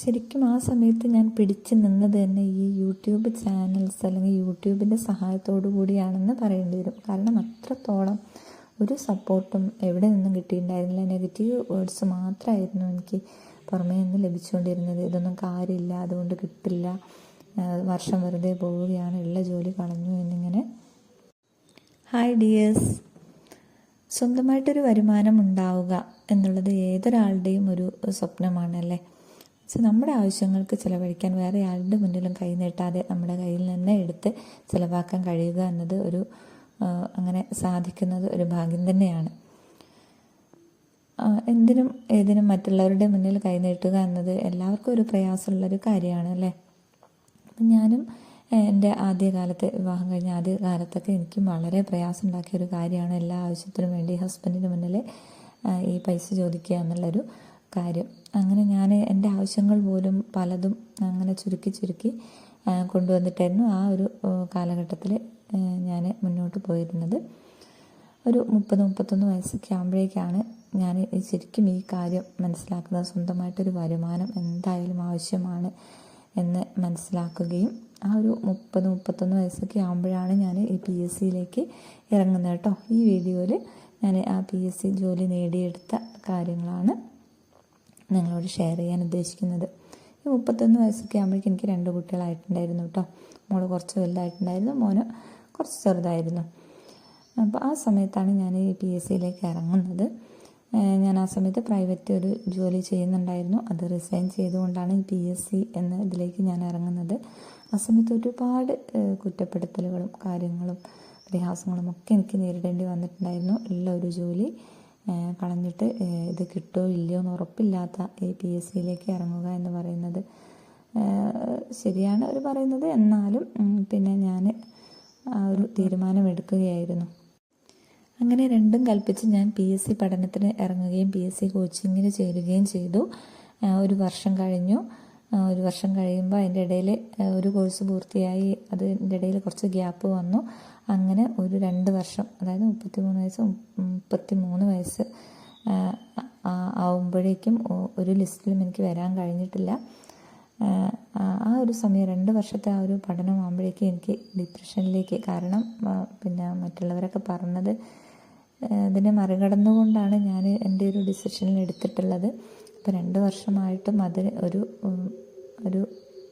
ശരിക്കും ആ സമയത്ത് ഞാൻ പിടിച്ചു നിന്നത് തന്നെ ഈ യൂട്യൂബ് ചാനൽസ് അല്ലെങ്കിൽ യൂട്യൂബിന്റെ സഹായത്തോടു കൂടിയാണെന്ന് പറയേണ്ടി വരും. കാരണം അത്രത്തോളം ഒരു സപ്പോർട്ടും എവിടെ നിന്നും കിട്ടിയിട്ടുണ്ടായിരുന്നില്ല. നെഗറ്റീവ് വേർഡ്സ് മാത്രമായിരുന്നു എനിക്ക് പുറമേ നിന്ന് ലഭിച്ചുകൊണ്ടിരുന്നത്. ഇതൊന്നും കാര്യമില്ല അതുകൊണ്ട് കിട്ടില്ല. വർഷം വെറുതെ പോവുകയാണ് ഉള്ള ജോലി കളഞ്ഞു എന്നിങ്ങനെ. Hi dears. സ്വന്തമായിട്ടൊരു വരുമാനം ഉണ്ടാവുക എന്നുള്ളത് ഏതൊരാളുടെയും ഒരു സ്വപ്നമാണല്ലേ പക്ഷെ നമ്മുടെ ആവശ്യങ്ങൾക്ക് ചിലവഴിക്കാൻ വേറെ ആളുടെ മുന്നിലും കൈ നീട്ടാതെ നമ്മുടെ കയ്യിൽ നിന്ന് എടുത്ത് ചിലവാക്കാൻ കഴിയുക എന്നത് ഒരു അങ്ങനെ സാധിക്കുന്നത് ഒരു ഭാഗ്യം തന്നെയാണ്. എന്തിനും ഏതിനും മറ്റുള്ളവരുടെ മുന്നിൽ കൈ നീട്ടുക എന്നത് എല്ലാവർക്കും ഒരു പ്രയാസമുള്ളൊരു കാര്യമാണ് അല്ലേ? അപ്പം ഞാനും എന്റെ ആദ്യകാലത്ത് വിവാഹം കഴിഞ്ഞ ആദ്യ കാലത്തൊക്കെ എനിക്കും വളരെ പ്രയാസം ഉണ്ടാക്കിയ ഒരു കാര്യമാണ് എല്ലാ ആവശ്യത്തിനും വേണ്ടി ഹസ്ബൻഡിന് മുന്നിൽ ഈ പൈസ ചോദിക്കുക എന്നുള്ളൊരു കാര്യം. അങ്ങനെ ഞാൻ എന്റെ ആവശ്യങ്ങൾ പോലും പലതും അങ്ങനെ ചുരുക്കി ചുരുക്കി കൊണ്ടുവന്നിട്ടായിരുന്നു ആ ഒരു കാലഘട്ടത്തിൽ ഞാൻ മുന്നോട്ട് പോയിരുന്നത്. ഒരു മുപ്പത് മുപ്പത്തൊന്ന് വയസ്സൊക്കെ ആകുമ്പോഴേക്കാണ് ഞാൻ ശരിക്കും ഈ കാര്യം മനസ്സിലാക്കുന്നത്. സ്വന്തമായിട്ടൊരു വരുമാനം എന്തായാലും ആവശ്യമാണ് എന്ന് മനസ്സിലാക്കുകയും ആ ഒരു മുപ്പത് മുപ്പത്തൊന്ന് വയസ്സൊക്കെ ആകുമ്പോഴാണ് ഞാൻ ഈ പി എസ് സിയിലേക്ക് ഇറങ്ങുന്നത് കേട്ടോ. ഈ വീഡിയോയിൽ ഞാൻ ആ പി എസ് സി ജോലി നേടിയെടുത്ത കാര്യങ്ങളാണ്. നിങ്ങളോട് ഷെയർ ചെയ്യാൻ ഉദ്ദേശിക്കുന്നത്. ഈ മുപ്പത്തൊന്ന് വയസ്സൊക്കെ ആകുമ്പോഴേക്കും എനിക്ക് രണ്ട് കുട്ടികളായിട്ടുണ്ടായിരുന്നു കേട്ടോ. മോൾ കുറച്ച് വലുതായിട്ടുണ്ടായിരുന്നു മോന് കുറച്ച് ചെറുതായിരുന്നു. അപ്പോൾ ആ സമയത്താണ് ഞാൻ ഈ പി എസ് സിയിലേക്ക് ഇറങ്ങുന്നത്. ഞാൻ ആ സമയത്ത് പ്രൈവറ്റ് ഒരു ജോലി ചെയ്യുന്നുണ്ടായിരുന്നു. അത് റിസൈൻ ചെയ്തുകൊണ്ടാണ് പി എസ് സി എന്ന ഇതിലേക്ക് ഞാൻ ഇറങ്ങുന്നത്. ആ സമയത്ത് ഒരുപാട് കുറ്റപ്പെടുത്തലുകളും കാര്യങ്ങളും പരിഹാസങ്ങളും ഒക്കെ എനിക്ക് നേരിടേണ്ടി വന്നിട്ടുണ്ടായിരുന്നു. ഉള്ള ഒരു ജോലി. കളഞ്ഞിട്ട് ഇത് കിട്ടുമോ ഇല്ലയോ എന്ന് ഉറപ്പില്ലാത്ത ഈ പി എസ് സിയിലേക്ക് ഇറങ്ങുക എന്ന് പറയുന്നത്. ശരിയാണ് അവർ പറയുന്നത്. എന്നാലും പിന്നെ ഞാൻ ആ ഒരു തീരുമാനമെടുക്കുകയായിരുന്നു. അങ്ങനെ രണ്ടും കൽപ്പിച്ച് ഞാൻ പി എസ് സി പഠനത്തിന് ഇറങ്ങുകയും പി എസ് സി കോച്ചിങ്ങിന് ചേരുകയും ചെയ്തു. ഒരു വർഷം കഴിഞ്ഞു. ഒരു വർഷം കഴിയുമ്പോൾ അതിന്റെ ഇടയിൽ ഒരു കോഴ്സ് പൂർത്തിയായി അതിന്റെ ഇടയിൽ കുറച്ച് ഗ്യാപ്പ് വന്നു. അങ്ങനെ ഒരു രണ്ട് വർഷം അതായത് മുപ്പത്തി മൂന്ന് വയസ്സ് മുപ്പത്തി മൂന്ന് വയസ്സ് ആവുമ്പോഴേക്കും ഒരു ലിസ്റ്റിലും എനിക്ക് വരാൻ കഴിഞ്ഞിട്ടില്ല. ആ ഒരു സമയം രണ്ട് വർഷത്തെ ആ ഒരു പഠനം ആകുമ്പോഴേക്കും എനിക്ക് ഡിപ്രഷനിലേക്ക് കാരണം പിന്നെ മറ്റുള്ളവരൊക്കെ പറഞ്ഞത് അതിനെ മറികടന്നുകൊണ്ടാണ് ഞാൻ എന്റെ ഒരു ഡിസിഷനിൽ എടുത്തിട്ടുള്ളത്. അപ്പോൾ രണ്ട് വർഷമായിട്ടും അത് ഒരു ഒരു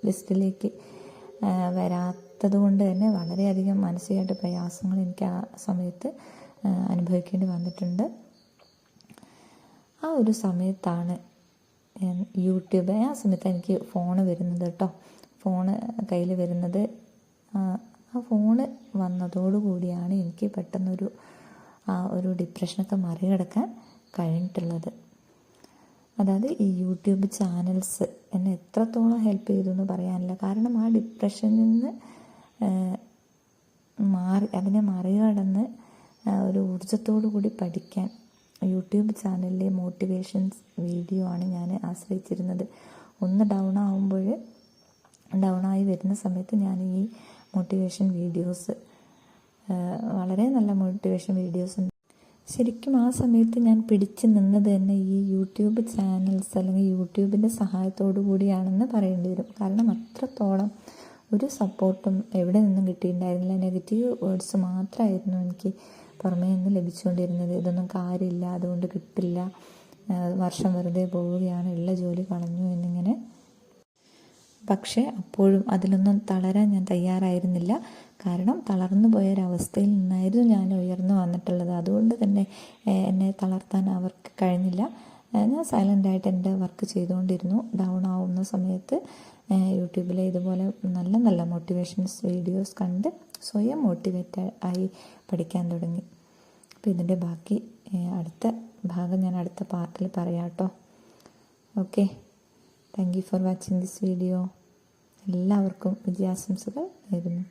ലിസ്റ്റിലേക്ക് വരാത്തത് കൊണ്ട് തന്നെ വളരെയധികം മാനസികമായിട്ട് പ്രയാസങ്ങൾ എനിക്ക് ആ സമയത്ത് അനുഭവിക്കേണ്ടി വന്നിട്ടുണ്ട്. ആ ഒരു സമയത്താണ് യൂട്യൂബ് ആ സമയത്ത് എനിക്ക് ഫോണ് വരുന്നത് കേട്ടോ. ഫോണ് കയ്യിൽ വരുന്നത് ആ ഫോണ് വന്നതോടുകൂടിയാണ് എനിക്ക് പെട്ടെന്നൊരു ആ ഒരു ഡിപ്രഷനൊക്കെ മറികടക്കാൻ കഴിഞ്ഞിട്ടുള്ളത്. അതായത് ഈ യൂട്യൂബ് ചാനൽസ് എന്നെ എത്രത്തോളം ഹെൽപ്പ് ചെയ്തു എന്ന് പറയാനില്ല. കാരണം ആ ഡിപ്രഷനിൽ നിന്ന് മാറി അതിനെ മറികടന്ന് ഒരു ഊർജത്തോടു കൂടി പഠിക്കാൻ യൂട്യൂബ് ചാനലിലെ മോട്ടിവേഷൻസ് വീഡിയോ ആണ് ഞാൻ ആശ്രയിച്ചിരുന്നത്. ഒന്ന് ഡൗൺ ആവുമ്പോൾ ഡൗൺ ആയി വരുന്ന സമയത്ത് ഞാൻ ഈ മോട്ടിവേഷൻ വീഡിയോസ് വളരെ നല്ല മോട്ടിവേഷൻ വീഡിയോസ് ശരിക്കും ആ സമയത്ത് ഞാൻ പിടിച്ചു നിന്നത് തന്നെ ഈ യൂട്യൂബ് ചാനൽസ് അല്ലെങ്കിൽ യൂട്യൂബിന്റെ സഹായത്തോടു കൂടിയാണെന്ന് പറയേണ്ടി വരും. കാരണം അത്രത്തോളം ഒരു സപ്പോർട്ടും എവിടെ നിന്നും കിട്ടിയിട്ടുണ്ടായിരുന്നില്ല. നെഗറ്റീവ് വേർഡ്സ് മാത്രമായിരുന്നു എനിക്ക് പുറമേ നിന്ന് ലഭിച്ചുകൊണ്ടിരുന്നത്. ഇതൊന്നും കാര്യമില്ല അതുകൊണ്ട് കിട്ടില്ല. വർഷം വെറുതെ പോവുകയാണ് ഉള്ള ജോലി കളഞ്ഞു എന്നിങ്ങനെ പക്ഷേ അപ്പോഴും അതിലൊന്നും തളരാൻ ഞാൻ തയ്യാറായിരുന്നില്ല. കാരണം തളർന്നു പോയൊരവസ്ഥയിൽ നിന്നായിരുന്നു ഞാൻ ഉയർന്നു വന്നിട്ടുള്ളത്. അതുകൊണ്ട് തന്നെ എന്നെ തളർത്താൻ അവർക്ക് കഴിഞ്ഞില്ല. ഞാൻ സൈലന്റായിട്ട് എന്റെ വർക്ക് ചെയ്തുകൊണ്ടിരുന്നു. ഡൗൺ ആവുന്ന സമയത്ത് യൂട്യൂബിലെ ഇതുപോലെ നല്ല നല്ല മോട്ടിവേഷൻസ് വീഡിയോസ് കണ്ട് സ്വയം മോട്ടിവേറ്റ് ആയി പഠിക്കാൻ തുടങ്ങി. അപ്പോൾ ഇതിന്റെ ബാക്കി അടുത്ത ഭാഗം ഞാൻ അടുത്ത പാർട്ടിൽ പറയാം കേട്ടോ okay thank you for watching this video എല്ലാവർക്കും വിജയാശംസകൾ നേരുന്നു.